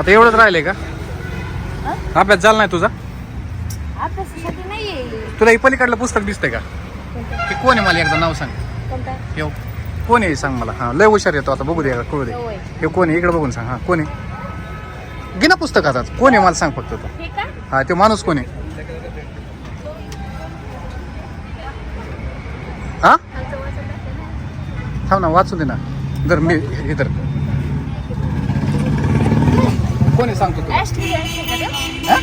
आता एवढंच राहिलंय का? अभ्यास झाला नाही तुझा? अभ्यासासाठी नाहीये. तुला हे पलीकडलं पुस्तक दिसतंय का? ते कोण आहे मला एकदा नाव सांग. कोणता? हे कोण आहे सांग मला. हा लय हुशार येतो आता. बघू दे का कळू दे. होय. हे कोण आहे? इकडे बघून सांग. हा कोण आहे? घे ना पुस्तक आता. कोण आहे? मला सांग फक्त तो हे का? हा ते माणूस कोण आहे? हा? आमचं ना. थांब ना वाचू दे ना. जर मी हे तर कोण आहे सांगतो तू Ashley आहे का ते? हा?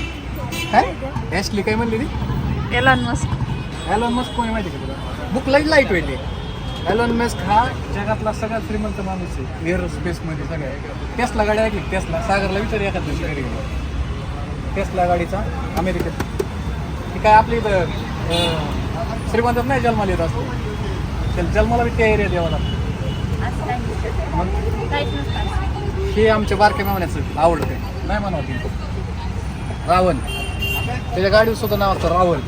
काय ॲशली काय म्हणली ती? एलॉन मस्क एलॉन मस्क कोणी माहिती का तुला? बुक लाइट लाइट वेट आहे एलॉन मस्क हा जगातला सगळ्यात श्रीमंत माणूस आहे. एअर स्पेसमध्ये सगळ्या. टेस्ला गाडी ऐकली? टेस्ला सागरला विचार एखाद दिवशी घरी गेलो टेस्ला गाडीचा अमेरिकेत. ती काय आपली इथं अं, श्रीमंतात नाही जन्माला येत असतो. त्याला जन्माला बी त्या एरियात यावं लागतं. असं काही नसतं. मग? काहीच नसतं. हे आमच्या बारक्या मावण्याचं आवडतं नाही म्हणा ती रावण. त्याच्या गाडीवर सुद्धा नाव असतं रावण.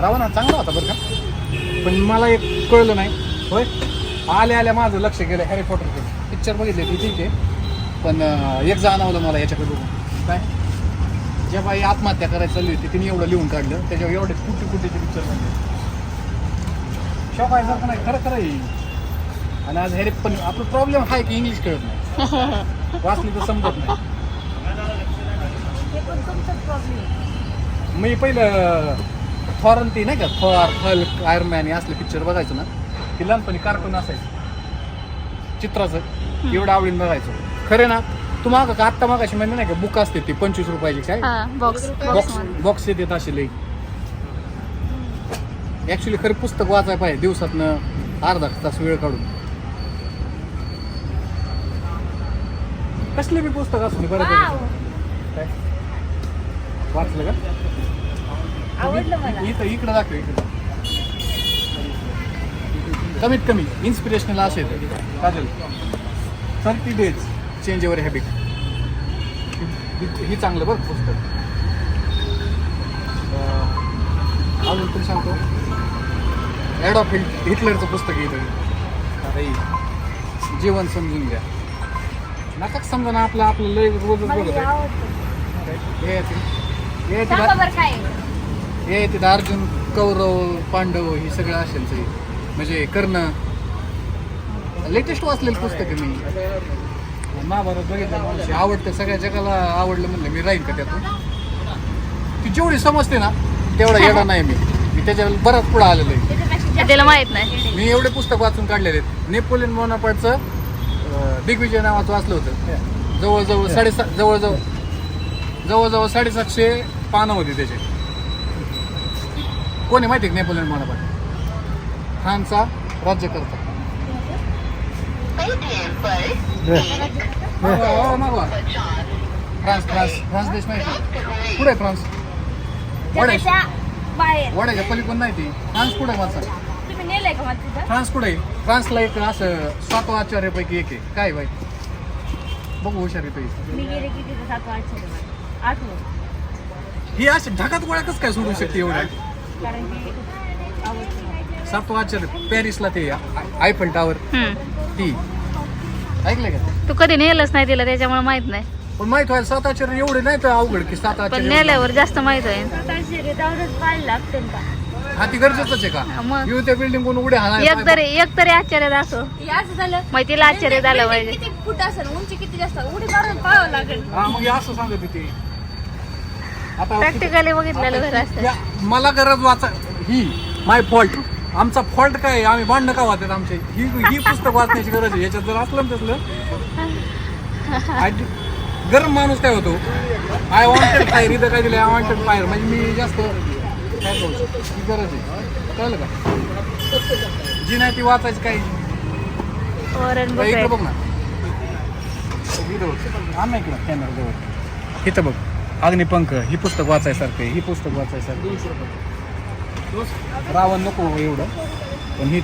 रावण हा चांगला होता बरं का? पण मला एक कळलं नाही. होय? आल्या आल्या माझं लक्ष गेलं हॅरी पॉटरकडे पिक्चर बघितले ती ठीक आहे. पण एक जाणवलं मला याच्याकडे बघून. काय? जेव्हा ही आत्महत्या करायला चालली होती तिने एवढं लिहून काढलं. त्याच्यावर एवढे कुठे कुठेचे पिक्चर बनले. शॉक आहे सारखं नाही खरं खरं आहे. आणि आज हॅरी पण आपला प्रॉब्लेम हा आहे की इंग्लिश कळत नाही. वाचली तर समजत नाही. हे मी पहिलं थॉरन ती नाही का थॉर हल्क आयरमॅन हे असले पिक्चर बघायचो ना की लहानपणी कार्टून असायचं. चित्राचं एवढं आवडीन बघायचो. खरे ना तू माग का आत्ता मागाशी म्हणजे नाही का बुक असते ती पंचवीस रुपयाची काय? हा बॉक्स बॉक्स बॉक्स येतात असे लई. ऍक्च्युली खरं पुस्तक वाचाय पाहिजे दिवसातनं अर्धा तास वेळ काढून. कसले बी पुस्तक असू बरं काय? वाचलं का? आवडलं मला. इथं इकडं दाखव इकडं. कमीत कमी इन्स्पिरेशनल असेल Kajal thirty days change your habit ही चांगलं बरं पुस्तक. अं, अजून तुला सांगतो. ॲडॉफ हिटलरचं पुस्तक आता हे जीवन समजून घ्या. नकाच समजा ना आपलं आपलं लय रोजच मला बघत हे आहे. आवडतं हे येते हे येते सांगा बरं काय आहे? हे तिथं अर्जुन कौरव पांडव ही सगळं असेल म्हणजे कर्ण. लेटेस्ट वाचलेलं पुस्तक आहे मी. महाभारत बघितलं माणूस आवडतं सगळ्या जगाला आवडलं म्हणलं मी. राहीन का त्यातून? ती जेवढी समजते ना तेवढा येणार नाही मी. मी त्याच्या बराच पुढे आलेलो आहे. त्याच्यापेक्षा जास्त त्याला माहीत नाही. मी एवढे पुस्तक वाचून काढलेले आहेत. नेपोलियन बोनापार्टचं दिग्विजय नावाचं वाचलं होतं. जवळजवळ साडेसात जवळजवळ जवळजवळ साडेसातशे पानं होती त्याचे. कोणी माहिती आहे का नेपोलियन बोनापार्ट फ्रान्सचा राज्यकर्ता. मागवा, हो, मागवा. फ्रान्स फ्रान्स फ्रान्स देश माहिती कुठे फ्रान्स? वडायच्या पलीकडून नाही ती. फ्रान्स कुठे माझा का तिथं फ्रान्स कुठे आहे? फ्रान्सला एक असं सातवा आचार्यापैकी एक आहे. काय बाई? बघू हुशार येतो मी गेले की तिथं सात आठ आठवं. ही अशी ढगात गोळ्यातच काय सोडू शकते एवढ्या कारण की आवडतं सातवा आचार्य पॅरिसला ते आ- आयफल टावर. हम्म. ती. ऐकलंय का? तू कधी नेलंच नाही तिला त्याच्यामुळे माहीत नाही. पण माहीत व्हायला सात आचार्य एवढे नाही तर अवघड की सात पण आचार्य नेल्यावर जास्त माहीत आहे सात रेतावरच पाहायला लागतील का? हा ती गरजेचंच आहे हा, का मग. येऊ त्या बिल्डिंग कोण उड्या हा एक तरी एक तरी आश्चर्य हे असं झालं. मग तिला आश्चर्य झालं पाहिजे. किती फूट असेल उंची किती जास्त उडी मारून पाहावं लागेल. हा मग हे असं सांगत होती. आता प्रॅक्टिकली बघितलेलं असतं. या- मला गरज वाचा ही माय फॉल्ट आमचा फॉल्ट काय आहे? आम्ही भांडणं का वाचत आमचे? ही ही पुस्तक वाचण्याची गरज आहे. याच्यात जर असलं ना तसलं. गरम माणूस काय होतो? आय वॉन्टेड फायर इथं काय दिलं आय वॉन्टेड फायर म्हणजे मी जास्त काय करू? शकतो ही गरज आहे. कळलं का? जी नाही ती वाचायची काही. इकडे बघ ना. बघ. आण ना इकडं कॅमेरा जवळ. इथं बघ. अग्निपंख ही पुस्तक वाचायसारखं आहे ही पुस्तक वाचायसारखं रावण नको एवढं. पण ही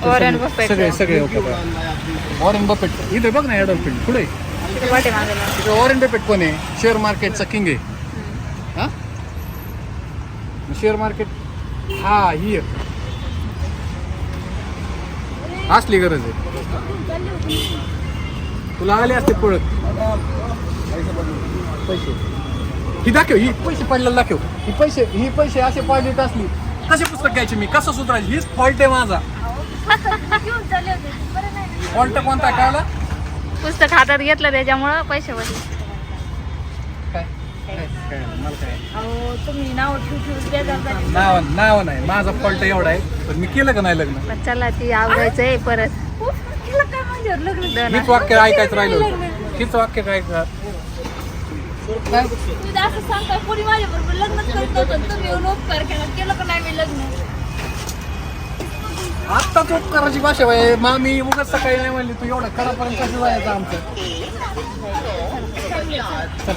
सगळे-. सगळे वॉरेन बफेट. इथे बघ ना एडॉल्फिन पुढे पाठीमागे तिथे वॉरेन बफेट कोण आहे? शेअर मार्केटचा किंग आहे. हा? शेअर मार्केट हा ही. असली गरज आहे. तुला आले असते पळत. पैसे. ही दाखव ही पैसे पडलेले दाखव. ही पैसे ही पैसे असे पडलेत असली. कसे पुस्तक घ्यायचे मी? कसं सुधारायचे? हीच फॉल्ट आहे माझा. घेऊन चालले होते बरं नाही फॉल्ट कोणता कळाला पुस्तक हातात घेतलं त्याच्यामुळं पैसे बसले काय काय काय मला काय अहो तुम्ही नाव ठेवू ठेवू बेजार झाले नाव नाव नाही. माझा फॉल्ट एवढा आहे. पण मी केलं का नाही लग्न? पण चला ती आवडायचंय परत. उफ, केलं काय माझ्यावर लग्न? दोन हीच वाक्य ऐकायचं राहिलं होतं. हीच वाक्य काय काय तुम्ही असं सांगता कोणी माझ्या बरोबर लग्नच करत नव्हतं तुम्ही येऊन उपकार केला. केलं का नाही मी लग्न? आत्ताच उपकाराची भाषा आहे मामी उगाच सकाळी नाही म्हणली तू एवढं करापर्यंत कसं जायचं आमचं? चल.